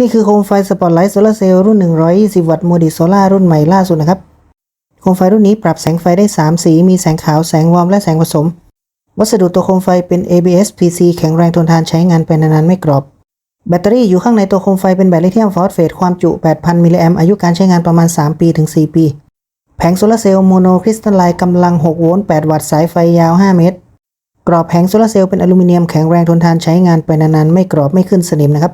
นี่คือโคมไฟสปอตไลท์โซลาร์เซลล์รุ่น 120 วัตต์โมดิโซล่ารุ่นใหม่ล่าสุดนะครับ โคมไฟรุ่นนี้ปรับแสงไฟได้ 3 สี มีแสงขาว แสงวอร์ม และแสงผสม วัสดุตัวโคมไฟเป็น ABS PC แข็งแรงทนทานใช้งานไปนานๆไม่กรอบ แบตเตอรี่อยู่ข้างในตัวโคมไฟเป็นแบตลิเธียมฟอสเฟตความจุ 8,000 มิลลิแอมอายุการใช้งานประมาณ 3 ปีถึง 4 ปี แผงโซลาร์เซลล์โมโนคริสตัลไลน์กำลัง 6 โวลต์ 8 วัตต์ สายไฟยาว 5 เมตร กรอบแผงโซลาร์เซลล์เป็นอลูมิเนียมแข็งแรงทนทานใช้งานไปนานๆไม่กรอบไม่ขึ้นสนิมนะครับ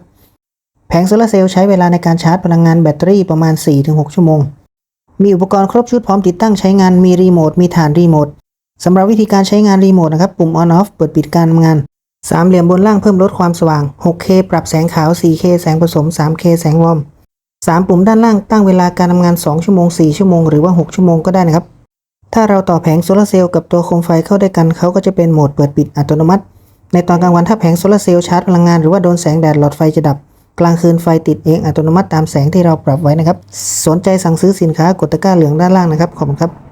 ผงโซลาร์เซลล์ใช้เวลาในการชาร์จพลังงานแบตเตอรี่ประมาณ 4-6 ชั่วโมง มีอุปกรณ์ครบชุดพร้อมติดตั้งใช้งาน มีรีโมท มีฐานรีโมทสำหรับวิธีการใช้งานรีโมทนะครับ ปุ่ม on off เปิดปิดการทำงาน สามเหลี่ยมบนล่างเพิ่มลดความสว่าง 6K ปรับแสงขาว 4K แสงผสม 3K แสงวอร์มสามปุ่มด้านล่างตั้งเวลาการทำงาน 2 ชั่วโมง 4 ชั่วโมง หรือว่า 6 ชั่วโมงก็ได้นะครับ ถ้าเราต่อแผงโซลาร์เซลล์กับตัวโคมไฟเข้าด้วยกัน เขาก็จะเป็นโหมดเปิดปิดอัตโนมัติ ในตอนกลางวันถ้าแผงโซลาเซลล์ชาร์จพลังงานหรือว่าโดนแสงแดดหลอดไฟจะดับ กลางคืนไฟติดเองอัตโนมัติตามแสงที่เราปรับไว้นะครับ สนใจสั่งซื้อสินค้ากดตะกร้าเหลืองด้านล่างนะครับ ขอบคุณครับ